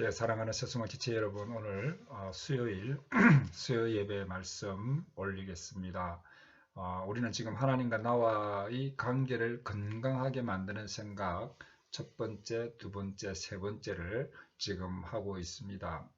예, 사랑하는 세수마 기체 여러분 오늘 어, 수요일 수요 예배 말씀 올리겠습니다. 어, 우리는 지금 하나님과 나와의 관계를 건강하게 만드는 생각 첫 번째, 두 번째, 세 번째를 지금 하고 있습니다.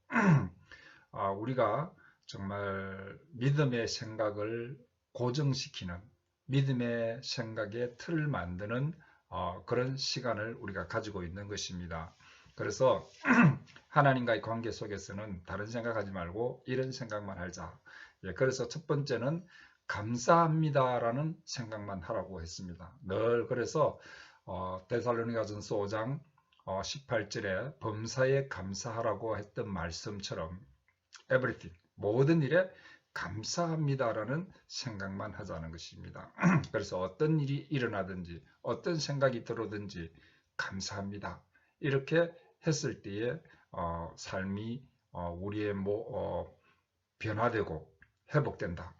어, 우리가 정말 믿음의 생각을 고정시키는 믿음의 생각의 틀을 만드는 어, 그런 시간을 우리가 가지고 있는 것입니다. 그래서 하나님과의 관계 속에서는 다른 생각하지 말고 이런 생각만 하자. 예, 그래서 첫 번째는 감사합니다라는 생각만 하라고 했습니다. 늘 그래서 어, 데살로니가전서 5장 어, 18절에 범사에 감사하라고 했던 말씀처럼 everything 모든 일에 감사합니다라는 생각만 하자는 것입니다. 그래서 어떤 일이 일어나든지 어떤 생각이 들어든지 감사합니다. 이렇게 했을 때에 어, 삶이 어, 우리의 뭐, 어, 변화되고 회복된다.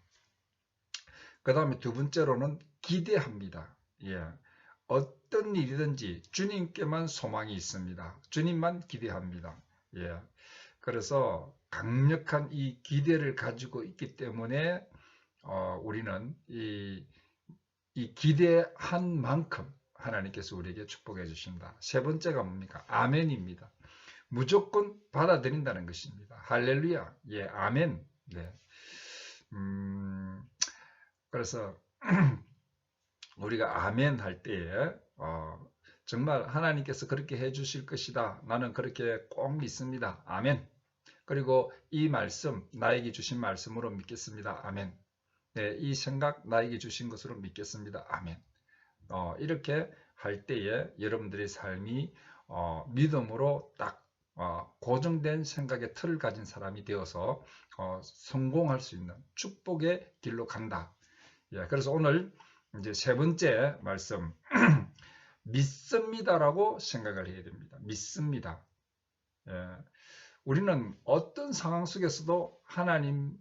그 다음에 두 번째로는 기대합니다. 예. 어떤 일이든지 주님께만 소망이 있습니다. 주님만 기대합니다. 예. 그래서 강력한 이 기대를 가지고 있기 때문에 어, 우리는 이, 이 기대한 만큼 하나님께서 우리에게 축복해 주신다. 세 번째가 뭡니까? 아멘입니다. 무조건 받아들인다는 것입니다. 할렐루야. 예, 아멘. 네. 음, 그래서 우리가 아멘 할 때에 어, 정말 하나님께서 그렇게 해 주실 것이다. 나는 그렇게 꼭 믿습니다. 아멘. 그리고 이 말씀 나에게 주신 말씀으로 믿겠습니다. 아멘. 네, 이 생각 나에게 주신 것으로 믿겠습니다. 아멘. 어, 이렇게 할 때에 여러분들의 삶이 어, 믿음으로 딱 어, 고정된 생각의 틀을 가진 사람이 되어서 어, 성공할 수 있는 축복의 길로 간다. 예, 그래서 오늘 이제 세 번째 말씀 믿습니다라고 생각을 해야 됩니다. 믿습니다. 예, 우리는 어떤 상황 속에서도 하나님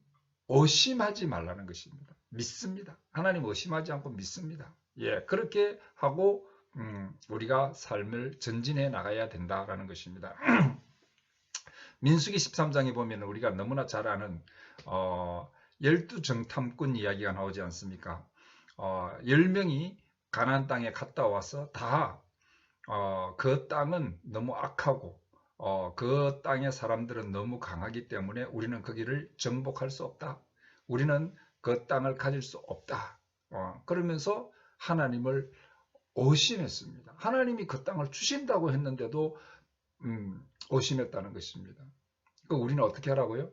의심하지 말라는 것입니다. 믿습니다. 하나님 의심하지 않고 믿습니다. 예, 그렇게 하고 음, 우리가 삶을 전진해 나가야 된다라는 것입니다. 민수기 13장에 보면 우리가 너무나 잘 아는 어, 열두 정탐꾼 이야기가 나오지 않습니까? 어, 10명이 가나안 땅에 갔다 와서 다그 어, 그 땅은 너무 악하고 어, 그 땅의 사람들은 너무 강하기 때문에 우리는 거기를 정복할 수 없다. 우리는 그 땅을 가질 수 없다. 어, 그러면서 하나님을 의심했습니다. 하나님이 그 땅을 주신다고 했는데도 음, 의심했다는 것입니다. 그 우리는 어떻게 하라고요?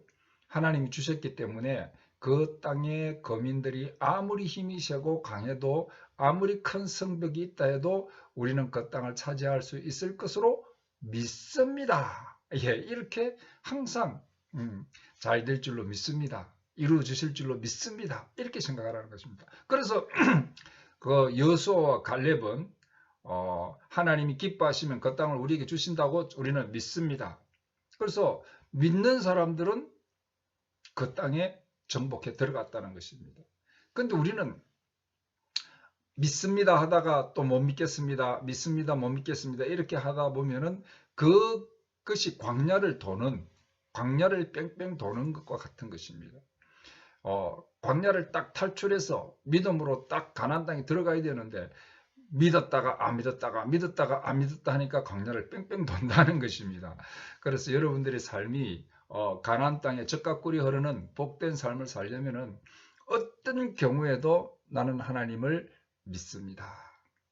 하나님이 주셨기 때문에 그 땅의 거민들이 아무리 힘이 세고 강해도 아무리 큰 성벽이 있다 해도 우리는 그 땅을 차지할 수 있을 것으로 믿습니다. 예, 이렇게 항상 음, 잘 될 줄로 믿습니다. 이루어 주실 줄로 믿습니다. 이렇게 생각하라는 것입니다. 그래서 그 여수와 갈렙은 어, 하나님이 기뻐하시면 그 땅을 우리에게 주신다고 우리는 믿습니다. 그래서 믿는 사람들은 그 땅에 정복해 들어갔다는 것입니다. 근데 우리는 믿습니다 하다가 또 못 믿겠습니다. 믿습니다. 못 믿겠습니다. 이렇게 하다 보면은 그것이 광야를 도는 광야를 뺑뺑 도는 것과 같은 것입니다. 어, 광야를 딱 탈출해서 믿음으로 딱 가난 땅에 들어가야 되는데 믿었다가 안 믿었다가 믿었다가 안 믿었다 하니까 광야를 뺑뺑 돈다는 것입니다. 그래서 여러분들의 삶이 어, 가난 땅에 적과 꿀이 흐르는 복된 삶을 살려면은 어떤 경우에도 나는 하나님을 믿습니다.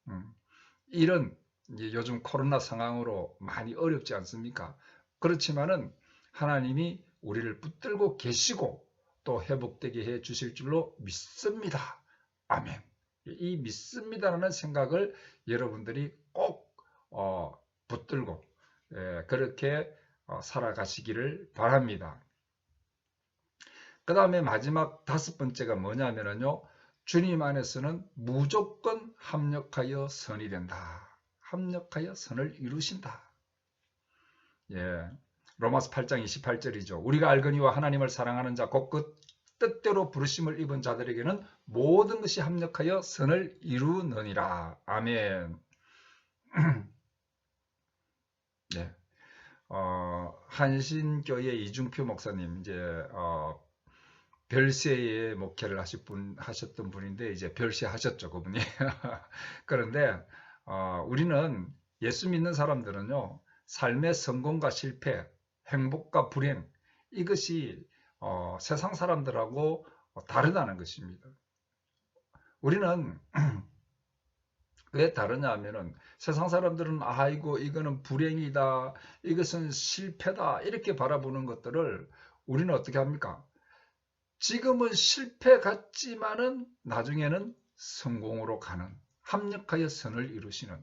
음, 이런 요즘 코로나 상황으로 많이 어렵지 않습니까? 그렇지만은 하나님이 우리를 붙들고 계시고 또 회복되게 해 주실 줄로 믿습니다. 아멘. 이 믿습니다라는 생각을 여러분들이 꼭 어, 붙들고 예, 그렇게 어, 살아가시기를 바랍니다. 그 다음에 마지막 다섯 번째가 뭐냐면요. 주님 안에서는 무조건 합력하여 선이 된다. 합력하여 선을 이루신다. 예. 로마스 8장 28절이죠. 우리가 알거니와 하나님을 사랑하는 자, 곧그 뜻대로 부르심을 입은 자들에게는 모든 것이 합력하여 선을 이루느니라. 아멘. 네. 어, 한신교회 이중표 목사님 이제 어, 별세에 목회를 하실 분, 하셨던 분인데 이제 별세 하셨죠 그분이 그런데 어, 우리는 예수 믿는 사람들은요 삶의 성공과 실패 행복과 불행 이것이 어, 세상 사람들하고 다르다는 것입니다. 우리는 왜 다르냐 하면은 세상 사람들은 아이고 이거는 불행이다 이것은 실패다 이렇게 바라보는 것들을 우리는 어떻게 합니까? 지금은 실패 같지만은 나중에는 성공으로 가는 합력하여 선을 이루시는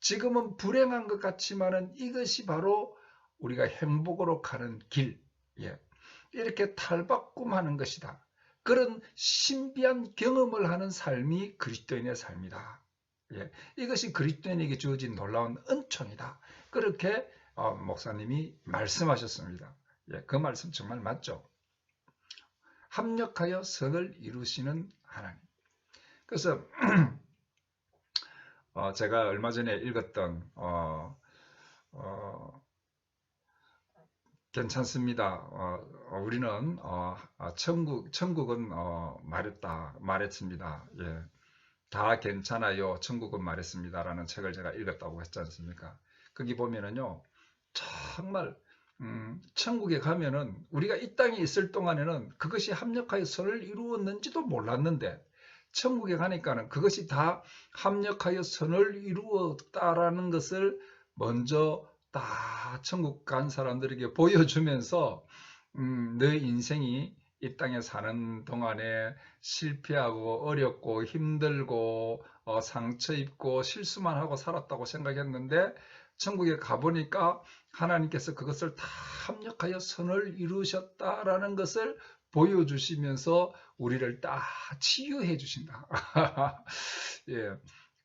지금은 불행한 것 같지만은 이것이 바로 우리가 행복으로 가는 길 예. 이렇게 탈바꿈하는 것이다 그런 신비한 경험을 하는 삶이 그리스도인의 삶이다 예, 이것이 그리스도인에게 주어진 놀라운 은총이다. 그렇게 어, 목사님이 말씀하셨습니다. 예, 그 말씀 정말 맞죠? 합력하여 선을 이루시는 하나님. 그래서 어, 제가 얼마 전에 읽었던 어, 어, 괜찮습니다. 어, 우리는 어, 아, 천국 천국은 어, 말했다 말했습니다. 예. 다 괜찮아요. 천국은 말했습니다. 라는 책을 제가 읽었다고 했지 않습니까? 거기 보면은요, 정말, 음, 천국에 가면은 우리가 이 땅에 있을 동안에는 그것이 합력하여 선을 이루었는지도 몰랐는데, 천국에 가니까는 그것이 다 합력하여 선을 이루었다라는 것을 먼저 다 천국 간 사람들에게 보여주면서, 음, 너 인생이 이 땅에 사는 동안에 실패하고 어렵고 힘들고 어, 상처 입고 실수만 하고 살았다고 생각했는데 천국에 가보니까 하나님께서 그것을 다 합력하여 선을 이루셨다라는 것을 보여주시면서 우리를 다 치유해 주신다. 예.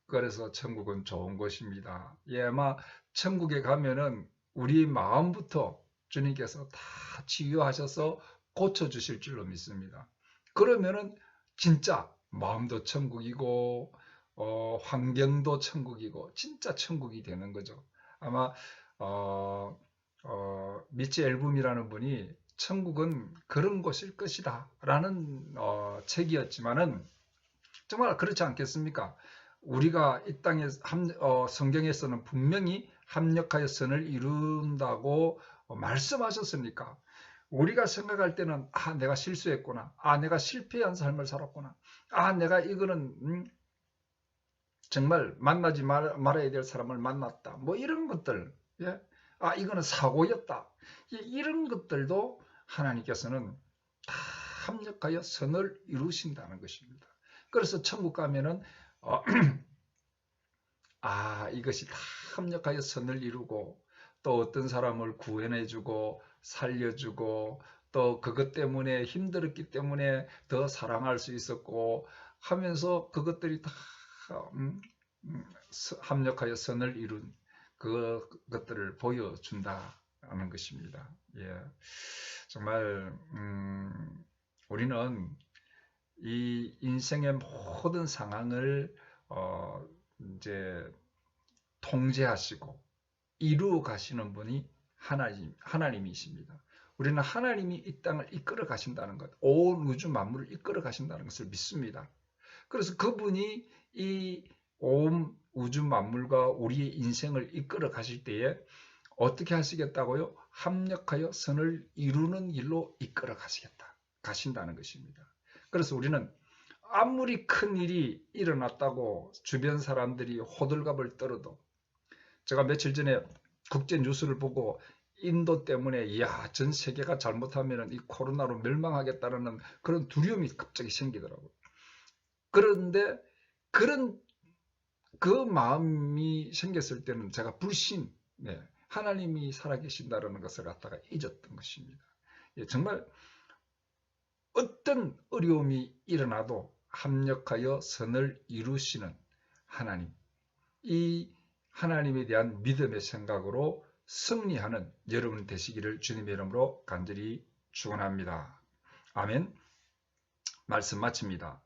그래서 천국은 좋은 곳입니다. 예, 아마 천국에 가면은 우리 마음부터 주님께서 다 치유하셔서 고쳐 주실 줄로 믿습니다. 그러면은 진짜 마음도 천국이고 어, 환경도 천국이고 진짜 천국이 되는 거죠. 아마 어, 어, 미치 앨범이라는 분이 천국은 그런 곳일 것이다 라는 어, 책이었지만은 정말 그렇지 않겠습니까? 우리가 이 땅에 함, 어, 성경에서는 분명히 합력하여 선을 이룬다고 말씀하셨으니까? 우리가 생각할 때는 아 내가 실수했구나. 아 내가 실패한 삶을 살았구나. 아 내가 이거는 음, 정말 만나지 말, 말아야 될 사람을 만났다. 뭐 이런 것들 예? 아 이거는 사고였다. 예, 이런 것들도 하나님께서는 다 합력하여 선을 이루신다는 것입니다. 그래서 천국 가면은 어, 아 이것이 다 합력하여 선을 이루고 또 어떤 사람을 구원해주고 살려주고 또 그것 때문에 힘들었기 때문에 더 사랑할 수 있었고 하면서 그것들이 다 음, 음, 합력하여 선을 이룬 그 것들을 보여준다는 것입니다. 예, 정말 음, 우리는 이 인생의 모든 상황을 어, 이제 통제하시고 이루어 가시는 분이 하나님, 하나님이십니다. 우리는 하나님이 이 땅을 이끌어 가신다는 것, 온 우주 만물을 이끌어 가신다는 것을 믿습니다. 그래서 그분이 이 온 우주 만물과 우리의 인생을 이끌어 가실 때에 어떻게 하시겠다고요? 합력하여 선을 이루는 길로 이끌어 가시겠다. 가신다는 것입니다. 그래서 우리는 아무리 큰 일이 일어났다고 주변 사람들이 호들갑을 떨어도 제가 며칠 전에 국제 뉴스를 보고 인도 때문에 이야 전 세계가 잘못하면 이 코로나로 멸망하겠다는 그런 두려움이 갑자기 생기더라고요. 그런데 그런 그 마음이 생겼을 때는 제가 불신, 네, 하나님이 살아계신다는 것을 갖다가 잊었던 것입니다. 예, 정말 어떤 어려움이 일어나도 합력하여 선을 이루시는 하나님, 이 하나님에 대한 믿음의 생각으로 승리하는 여러분 되시기를 주님의 이름으로 간절히 축원합니다. 아멘. 말씀 마칩니다.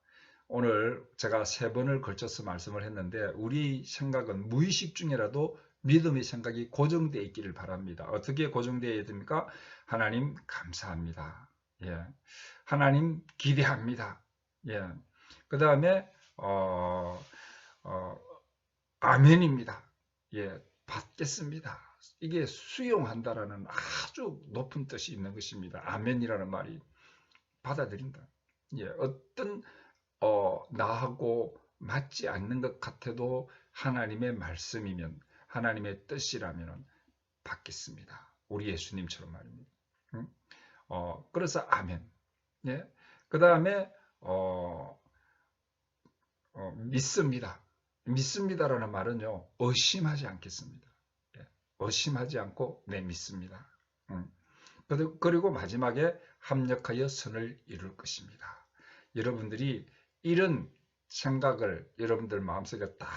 오늘 제가 세 번을 걸쳐서 말씀을 했는데 우리 생각은 무의식 중이라도 믿음의 생각이 고정되어 있기를 바랍니다. 어떻게 고정되어야 됩니까? 하나님 감사합니다. 예. 하나님 기대합니다. 예. 그 다음에 어, 어, 아멘입니다. 예, 받겠습니다. 이게 수용한다라는 아주 높은 뜻이 있는 것입니다. 아멘이라는 말이 받아들인다. 예, 어떤 어, 나하고 맞지 않는 것 같아도 하나님의 말씀이면 하나님의 뜻이라면 받겠습니다. 우리 예수님처럼 말입니다. 응? 어, 그래서 아멘. 예. 그 다음에 어, 어, 믿습니다. 믿습니다라는 말은요 의심하지 않겠습니다. 예. 의심하지 않고 네 믿습니다. 응. 그리고 마지막에 합력하여 선을 이룰 것입니다. 여러분들이 이런 생각을 여러분들 마음속에 딱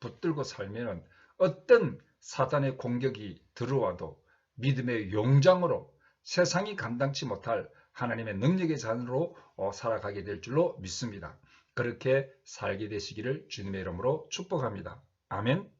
붙들고 살면 어떤 사단의 공격이 들어와도 믿음의 용장으로 세상이 감당치 못할 하나님의 능력의 잔으로 어, 살아가게 될 줄로 믿습니다. 그렇게 살게 되시기를 주님의 이름으로 축복합니다. 아멘.